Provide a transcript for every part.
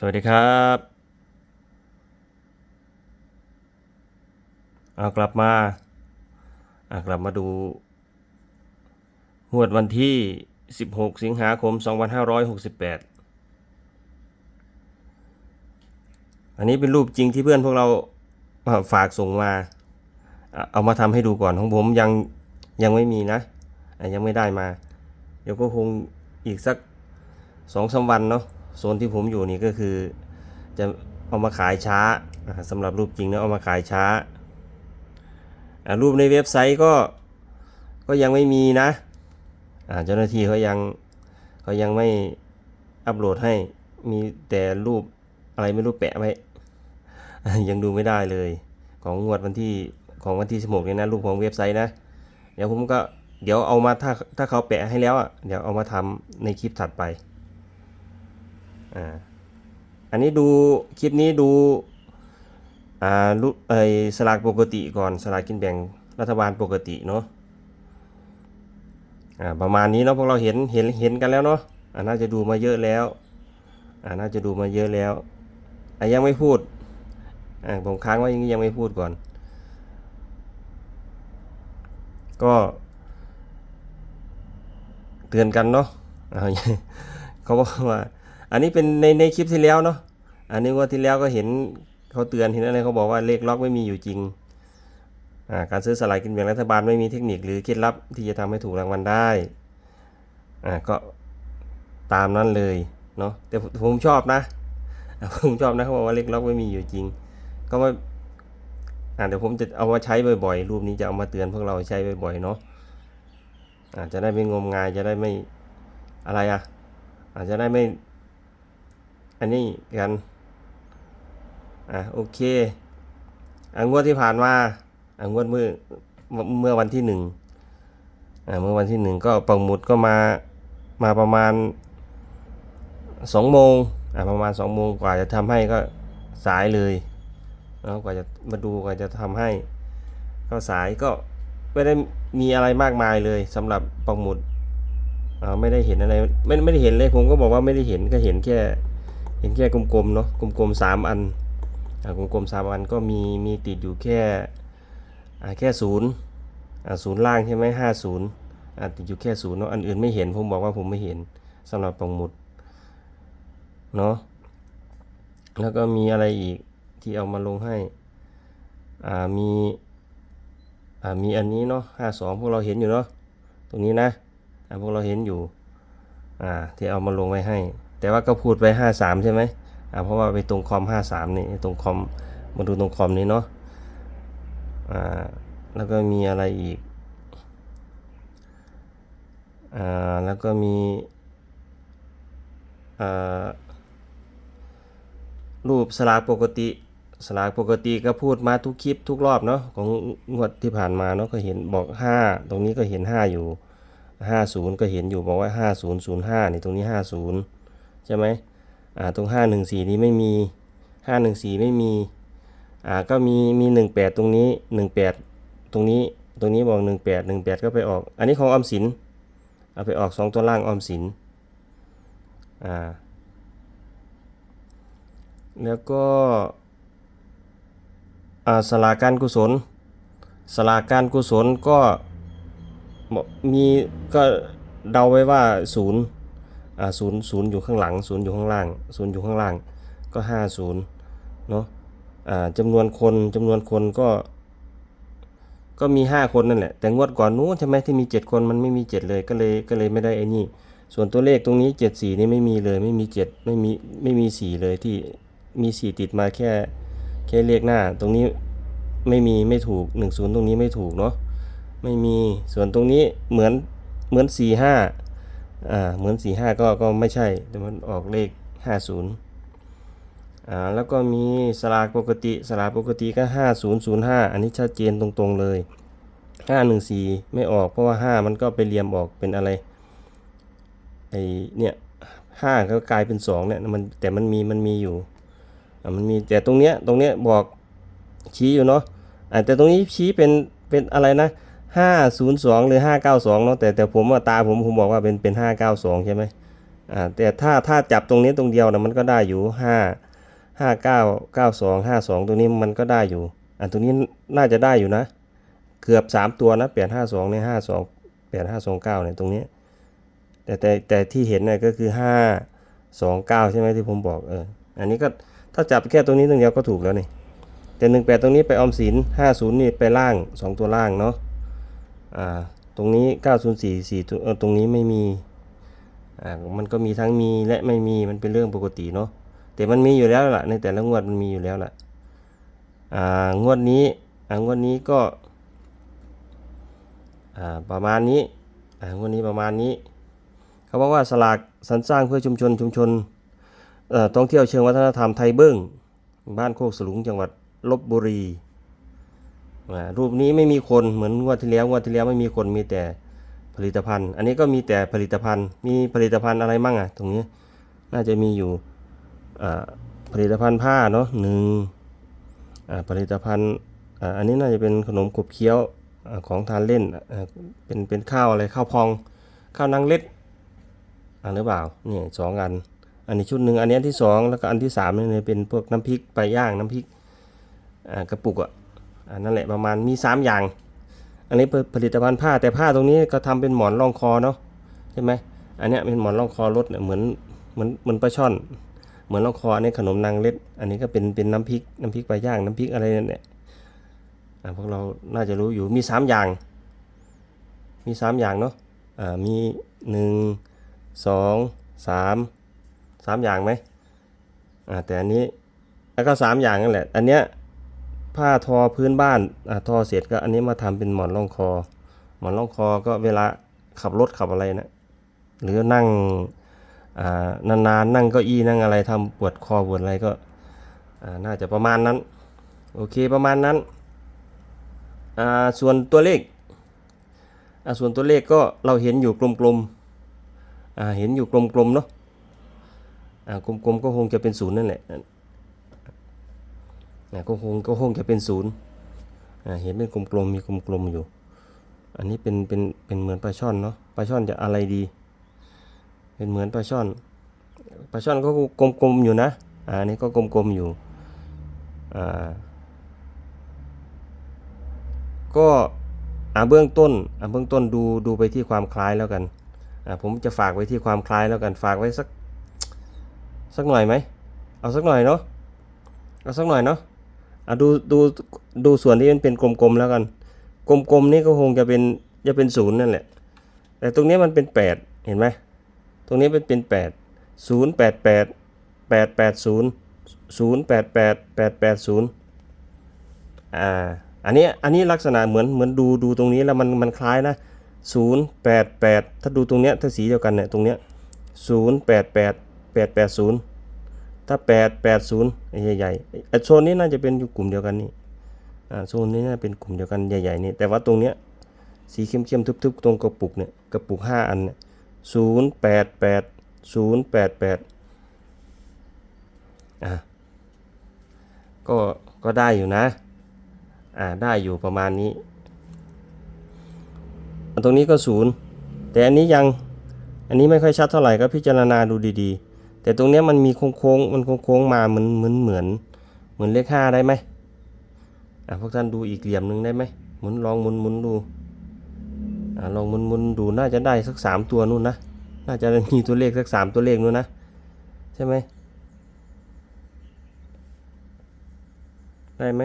สวัสดีครับเอากลับมาอากลับมาดูหวดวันที่ 16 สิงหาคม 2568 อันนี้เป็นรูปจริงที่เพื่อนพวกเราฝากส่งมา เอามาทำให้ดูก่อนของผมยังยังไม่มีนะอะยังไม่ได้มา เดี๋ยวก็คงอีกสักสองสามวันเนาะ โซนที่ผมอยู่นี่ก็คือ จะเอามาขายช้าอ่าสำหรับรูปจริงนะเอามาขายช้า รูปในเว็บไซต์ก็ก็ยังไม่มีนะเจ้าหน้าที่เขายังเขายังไม่อัปโหลดให้มีแต่รูปอะไรไม่รู้แปะไว้ยังดูไม่ได้เลย ของงวดวันที่ของวันที่16เนี่ยนะรูปของเว็บไซต์นะ เดี๋ยวผมก็เดี๋ยวเอามาถ้าถ้าเขาแปะให้แล้วอะเดี๋ยวเอามาทำในคลิปถัดไป อ่าอันนี้ดูคลิปนี้ดูอ่ารูไอสลากปกติก่อนสลากกินแบ่งรัฐบาลปกติเนาะอ่าประมาณนี้เนาะพวกเราเห็นเห็นเห็นกันแล้วเนาะอ่าน่าจะดูมาเยอะแล้วอ่าน่าจะดูมาเยอะแล้วอะยังไม่พูดอ่าผมค้างไว้ยังยังไม่พูดก่อน ก็เตือนกันเนาะอ่าเขาบอกว่า อันนี้เป็นในในคลิปที่แล้วเนาะอันนี้ว่าที่แล้วก็เห็นเขาเตือนเห็นอะไรเขาบอกว่าเลขล็อกไม่มีอยู่จริงอ่าการซื้อสลากกินแบ่งรัฐบาลไม่มีเทคนิคหรือเคล็ดลับที่จะทำให้ถูกรางวัลได้อ่าก็ตามนั้นเลยเนาะแต่ผมชอบนะผมชอบนะเขาบอกว่าเลขล็อกไม่มีอยู่จริง ก็ไม่อ่าเดี๋ยวผมจะเอามาใช้บ่อยๆ รูปนี้จะเอามาเตือนพวกเราใช้บ่อยๆเนาะอาจจะได้ไม่งมงายจะได้ไม่อะไรอะอาจจะได้ไม่ อันนี้กันอะโอเคอ่างวดที่ผ่านมาอ่างวดเมื่อเมื่อวันที่หนึ่งอ่าเมื่อวันที่หนึ่งก็ปังหมุดก็มามาประมาณสองโมงอ่าประมาณสองโมงกว่าจะทำให้ก็สายเลยแล้วกว่าจะมาดูกว่าจะทำให้ ก็สายก็ไม่ได้มีอะไรมากมายเลยสำหรับปักหมุดอ่าไม่ได้เห็นอะไรไม่ไม่ได้เห็นเลยผมก็บอกว่าไม่ได้เห็นก็เห็นแค่ เห็นแค่กลมๆเนาะกลมๆสามอันอ่ากลมๆสามอันก็มีมีติดอยู่แค่อ่าแค่ศูนย์อ่าศูนย์ล่างใช่ไหมห้าศูนย์อ่าติดอยู่แค่ศูนย์เนาะอันอื่นไม่เห็นผมบอกว่าผมไม่เห็นสำหรับปักหมุดเนาะแล้วก็มีอะไรอีกที่เอามาลงให้อ่ามีอ่ามีอันนี้เนาะห้าสองพวกเราเห็นอยู่เนาะตรงนี้นะอ่าพวกเราเห็นอยู่อ่าที่เอามาลงไว้ให้ แต่ว่าก็พูดไปห้าสามใช่ไหมอ่าเพราะว่าไปตรงคอมห้าสามนี่ตรงคอมมาดูตรงคอมนี้เนาะอ่าแล้วก็มีอะไรอีกอ่าแล้วก็มีอ่ารูปสลากปกติสลากปกติก็พูดมาทุกคลิปทุกรอบเนาะของงวดที่ผ่านมาเนาะก็เห็นบอก 5 ตรงนี้ก็เห็น 5 อยู่ 50 ก็เห็นอยู่บอกว่า 5005นี่ตรงนี้ 50 ใช่ไหมอ่าตรง 514 นี้ไม่มี 514 ไม่มีอ่าก็มีมี 18 ตรงนี้ 18 ตรงนี้ตรงนี้บอก 18 18 ก็ไปออก อันนี้ของออมสินเอาไปออก 2 ตัวล่างออมสินอ่าแล้วก็อ่าสลากการกุศลสลากการกุศลก็มีก็เดาไว้ว่าศูนย์ ศูนย์ศูนย์อยู่ข้างหลังศูนย์อยู่ข้างล่างศูนย์อยู่ข้างล่างก็ห้าศูนย์เนาะอ่าจำนวนคนจำนวนคนก็ ก็มีห้าคนนั่นแหละ แต่งวดก่อนนู้นใช่ไหมที่มีเจ็ดคนมันไม่มีเจ็ดเลยก็เลยก็เลยไม่ได้ไอ้นี่ ส่วนตัวเลขตรงนี้เจ็ดสี่นี่ไม่มีเลยไม่มีเจ็ดไม่มีไม่มีสี่เลยที่มีสี่ติดมาแค่แค่เลขหน้า ตรงนี้ไม่มีไม่ถูกหนึ่งศูนย์ตรงนี้ไม่ถูกเนาะไม่มีส่วนตรงนี้เหมือนเหมือนสี่ห้า อ่าเหมือนสี่ห้าก็ก็ไม่ใช่ แต่มันออกเลขห้าศูนย์อ่าแล้วก็มีสลากปกติสลากปกติก็ห้าศูนย์ศูนย์ห้าอันนี้ชัดเจนตรงๆเลยห้าหนึ่งสี่ไม่ออกเพราะว่าห้ามันก็ไปเรียมออกเป็นอะไรไอเนี่ยห้าก็กลายเป็นสองเนี่ยมันแต่มันมีมันมีอยู่อะมันมีแต่ตรงเนี้ยตรงเนี้ยบอกชี้อยู่เนาะแต่ตรงนี้ชี้เป็นเป็นอะไรนะ ห้าศูนย์สองหรือห้าเก้าสองเนาะแต่แต่ผมว่าตาผมผมบอกว่าเป็นเป็นห้าเก้าสองใช่ไหมอ่าแต่ถ้าถ้าจับตรงนี้ตรงเดียวนะมันก็ได้อยู่ห้าห้าเก้าเก้าสองห้าสองตรงนี้มันก็ได้อยู่อ่าตรงนี้น่าจะได้อยู่นะ เกือบสามตัวนะแปดห้าสองในห้าสองแปดห้าสองเก้าเนี่ยตรงนี้ แต่แต่แต่ที่เห็นเนี่ยก็คือห้าสองเก้าใช่ไหมที่ผมบอกเอออันนี้ก็ถ้าจับแค่ตรงนี้ตรงเดียวก็ถูกแล้วนี่แต่หนึ่งแปดตรงนี้ไปออมสินห้าศูนย์นี่ไปล่างสองตัวล่างเนาะ อ่าตรงนี้เก้าศูนย์สี่สี่ตัวเออตรงนี้ไม่มีอ่ามันก็มีทั้งมีและไม่มีมันเป็นเรื่องปกติเนาะแต่มันมีอยู่แล้วล่ะในแต่ละงวดมันมีอยู่แล้วล่ะอ่างวดนี้อ่างวดนี้ก็อ่าประมาณนี้อ่างวดนี้ประมาณนี้เขาบอกว่าสลากสรรสร้างเพื่อชุมชนชุมชนท่องเที่ยวเชิงวัฒนธรรมไทยเบิ้งบ้านโคกสลุงจังหวัดลบบุรี รูปนี้ไม่มีคนเหมือนงวดที่แล้วงวดที่แล้วไม่มีคนมีแต่ผลิตภัณฑ์ อันนี้ก็มีแต่ผลิตภัณฑ์ มีผลิตภัณฑ์อะไรมั่งอะ ตรงนี้น่าจะมีอยู่ผลิตภัณฑ์ผ้าเนาะหนึ่งผลิตภัณฑ์อันนี้น่าจะเป็นขนมกบเคี้ยวอของทานเล่นเป็นเป็นข้าวอะไรข้าวพองข้าวนางเล็ดอันหรือเปล่าเนี่ยสองอัน อันนี้ชุดหนึ่งอันนี้ที่สองแล้วก็อันที่สามเนี่ยเป็นพวกน้ำพริกไปย่างน้ำพริกกระปุกอะ อันนั่นแหละประมาณมีสามอย่าง อันนี้ผลิตภัณฑ์ผ้าแต่ผ้าตรงนี้ก็ทำเป็นหมอนรองคอเนาะใช่ไหมอันเนี้ยเป็นหมอนรองคอรถเนี่ยเหมือนเหมือนเหมือนปลาช่อน เหมือนรองคออันนี้ขนมนางเล็ด อันนี้ก็เป็นเป็นน้ำพริกน้ำพริกไปย่างน้ำพริกอะไรเนี่ยอ่าพวกเราน่าจะรู้อยู่มีสามอย่าง มีสามอย่างเนาะอ่ามีหนึ่งสองสามสามอย่างไหมอ่าแต่อันนี้แล้วก็สามอย่างนั่นแหละ อันเนี้ย ผ้าทอพื้นบ้านอ่าทอเสร็จก็อันนี้มาทำเป็นหมอนรองคอ หมอนรองคอก็เวลาขับรถขับอะไรนะ หรือนั่งอ่านานๆนั่งเก้าอี้นั่งอะไรทำปวดคอปวดอะไรก็น่าจะประมาณนั้น โอเคประมาณนั้น ส่วนตัวเลข ส่วนตัวเลขก็เราเห็นอยู่กลมๆเห็นอยู่กลมๆเนาะกลมๆก็คงจะเป็นศูนย์นั่นแหละ อ่าก็คงก็คงจะเป็นศูนย์เห็นเป็นกลมๆมีกลมๆอยู่ อันนี้เป็นเป็นเป็นเหมือนปลาช่อนเนาะปลาช่อนจะอะไรดี เป็นเหมือนปลาช่อนปลาช่อนก็กลมๆอยู่นะอ่าอันนี้ก็กลมๆอยู่อ่าก็อ่าเบื้องต้นอ่าเบื้องต้นดูดูไปที่ความคล้ายแล้วกันอ่าผมจะฝากไว้ที่ความคล้ายแล้วกันฝากไว้สักสักหน่อยไหมเอาสักหน่อยเนาะเอาสักหน่อยเนาะ อะดูดูดูส่วนที่มันเป็นกลมๆแล้วกัน กลมๆนี่ก็คงจะเป็นจะเป็นศูนย์นั่นแหละ แต่ตรงนี้มันเป็น 8 เห็นไหมตรงนี้เป็นเป็น8 0 8 8 8 8 0 0 8 8 8 8 0อ่าอันนี้อันนี้ลักษณะเหมือนเหมือนดูดูตรงนี้แล้วมันมันคล้ายนะ 0 8 8 ถ้าดูตรงเนี้ยถ้าสีเดียวกันเนี่ยตรงเนี้ย0 8 8 8 8 0 ถ้าแปดแปดศูนย์ใหญ่ๆไอโซนนี้น่าจะเป็นอยู่กลุ่มเดียวกันนี่อ่าโซนนี้น่าเป็นกลุ่มเดียวกันใหญ่ๆนี่แต่ว่าตรงเนี้ยสีเข้มๆทึบๆตรงกระปุกเนี่ยกระปุกห้าอันเนี่ยศูนย์แปดแปดศูนย์แปดแปดอะก็ก็ได้อยู่นะ อ่าได้อยู่ประมาณนี้อันตรงนี้ก็ศูนย์แต่อันนี้ยังอันนี้ไม่ค่อยชัดเท่าไหร่ก็พิจารณาดูดีๆ แต่ตรงเนี้ยมันมีโค้งๆมันโค้งๆมาเหมือนเหมือนเหมือนเหมือนเลขห้าได้ไหมอะพวกท่านดูอีกเหลี่ยมหนึ่งได้ไหมหมุนลองหมุนหมุนดูอะลองหมุนหมุนดูน่าจะได้สักสามตัวนู่นนะน่าจะมีตัวเลขสักสามตัวเลขนู่นนะใช่ไหมได้ไหม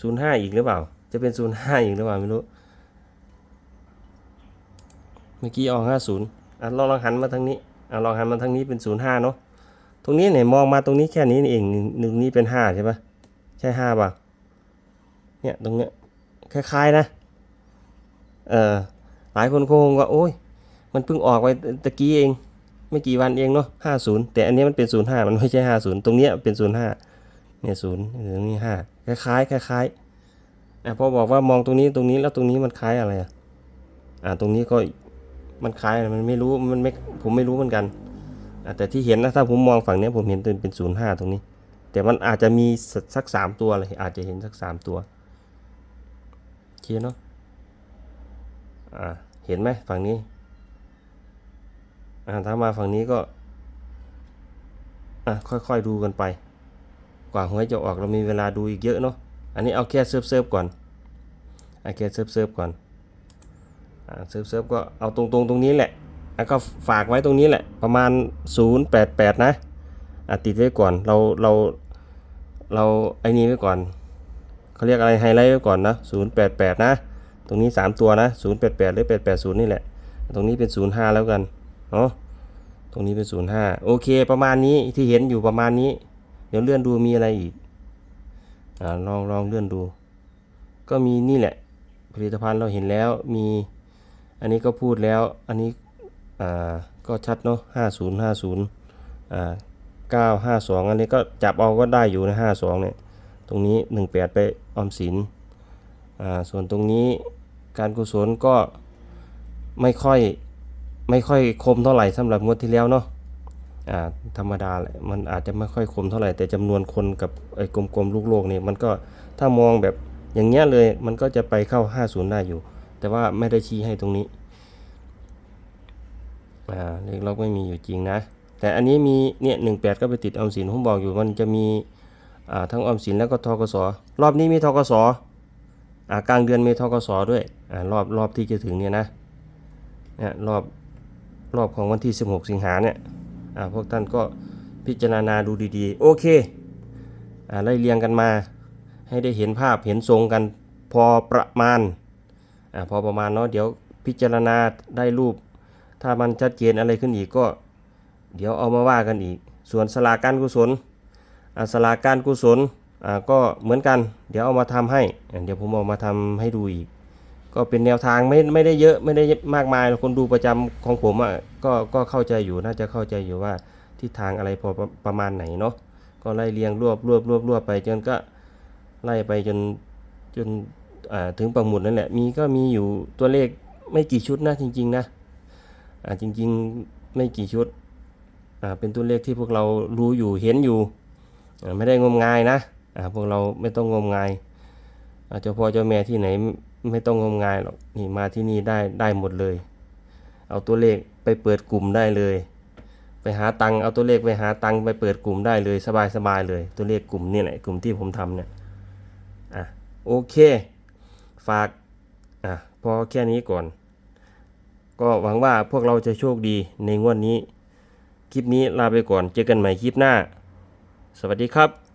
ศูนย์ห้าอีกหรือเปล่า จะเป็นศูนย์ห้าอีกหรือเปล่าไม่รู้ เมื่อกี้ออกห้าศูนย์อะลองลองหันมาทางนี้ อะลองหันมาทางนี้เป็นศูนย์ห้าเนาะตรงนี้เนี่ยมองมาตรงนี้แค่นี้เองหนึ่งนี้เป็นห้าใช่ปะใช่ห้าป่ะเนี่ยตรงเนี้ยคล้ายๆนะเออหลายคนคงว่าโอ้ยมันเพิ่งออกไปตะกี้เอง ไม่กี่วันเองเนาะห้าศูนย์แต่อันนี้มันเป็นศูนย์ห้ามันไม่ใช่ห้าศูนย์ตรงเนี้ยเป็นศูนย์ห้าเนี่ยศูนย์ตรงนี้ห้าคล้ายๆคล้ายๆอะพอบอกว่ามองตรงนี้ตรงนี้แล้วตรงนี้มันคล้ายอะไรอะอ่าตรงนี้ก็ มันคล้ายอะมันไม่รู้มันไม่ผมไม่รู้เหมือนกันแต่ที่เห็นนะถ้าผมมองฝั่งนี้ผมเห็นเป็นเป็นศูนย์ห้าตรงนี้ แต่มันอาจจะมีสักสามตัวเลยอาจจะเห็นสักสามตัวโอเคเนาะอ่าเห็นไหมฝั่งนี้อ่าถ้ามาฝั่งนี้ก็อะค่อยๆดูกันไป กว่าหวยจะออกเรามีเวลาดูอีกเยอะเนาะอันนี้เอาแค่เซิร์ฟเซิร์ฟก่อนเอาแค่เซิร์ฟเซิร์ฟก่อน เซิร์ฟเซิร์ฟก็เอาตรงๆตรงนี้แหละ แล้วก็ฝากไว้ตรงนี้แหละ ประมาณ 088 นะอะติดไว้ก่อน เราเราเราไอ้นี้ไว้ก่อน เขาเรียกอะไรไฮไลท์ไว้ก่อนนะ 088 นะ ตรงนี้ 3 ตัวนะ 088 หรือ 880 นี่แหละ ตรงนี้เป็น 05 แล้วกัน เนาะ ตรงนี้เป็น 05 โอเค ประมาณนี้ที่เห็นอยู่ประมาณนี้ เดี๋ยวเลื่อนดูมีอะไรอีก อ่า ลองลองเลื่อนดู ก็มีนี่แหละ ผลิตภัณฑ์เราเห็นแล้ว มี อันนี้ก็พูดแล้วอันนี้ก็ชัดเนาะ50 50อ่า952อันนี้ก็จับเอาก็ได้อยู่นะ52เนี่ย ตรงนี้18ไปออมสินส่วนตรงนี้การกุศลก็ไม่ค่อยไม่ค่อยคมเท่าไหร่สำหรับงวดที่แล้วเนาะธรรมดาแหละมันอาจจะไม่ค่อยคมเท่าไหร่แต่จำนวนคนกับไอ้กลมๆลูกโลกเนี่ยมันก็ถ้ามองแบบอย่างเงี้ยเลยมันก็จะไปเข้า 50 ได้อยู่ แต่ว่าไม่ได้ชี้ให้ตรงนี้อ่าเลขล็อกไม่มีอยู่จริงนะ แต่อันนี้มีเนี่ย18ก็ไปติดออมสินผมบอกอยู่มันจะมีอ่าทั้งออมสินแล้วก็ทกสรอบนี้มีทกสอ่ากลางเดือนมีทกสด้วยอ่ารอบรอบที่จะถึงเนี่ยนะเนี่ยรอบรอบของวันที่ 16 สิงหาเนี่ยอ่าพวกท่านก็พิจารณาดูดีๆ โอเคอ่าไล่เรียงกันมา ให้ได้เห็นภาพเห็นทรงกันพอประมาณ อ่าพอประมาณเนาะเดี๋ยวพิจารณาได้รูป ถ้ามันชัดเจนอะไรขึ้นอีกก็ เดี๋ยวเอามาว่ากันอีก ส่วนสลาการกุศลอ่าสลาการกุศลอ่าก็เหมือนกัน เดี๋ยวเอามาทำให้เดี๋ยวผมเอามาทำให้ดูอีก ก็เป็นแนวทางไม่ไม่ได้เยอะไม่ได้มากมายคนดูประจำของผมอะก็ก็เข้าใจอยู่น่าจะเข้าใจอยู่ว่าทิศทางอะไรพอประประมาณไหนเนาะก็ไล่เรียงรวบรวบรวบรวบไปจนก็ไล่ไปจนจน ถึงปังหมุดนั่นแหละมีก็มีอยู่ตัวเลขไม่กี่ชุดนะจริง ๆ นะจริง ๆไม่กี่ชุดเป็นตัวเลขที่พวกเรารู้อยู่เห็นอยู่ไม่ได้งมงายนะพวกเราไม่ต้องงมงายเจ้าพ่อเจ้าแม่ที่ไหนไม่ต้องงมงายหรอกนี่มาที่นี่ได้ได้หมดเลย เอาตัวเลขไปเปิดกลุ่มได้เลย ไปหาตังค์เอาตัวเลขไปหาตังค์ไปเปิดกลุ่มได้เลยสบายสบายเลย ตัวเลขกลุ่มนี่แหละกลุ่มที่ผมทำเนี่ยอะโอเค ฝากอะพอแค่นี้ก่อน ก็หวังว่าพวกเราจะโชคดีในงวดนี้ คลิปนี้ลาไปก่อนเจอกันใหม่คลิปหน้า สวัสดีครับ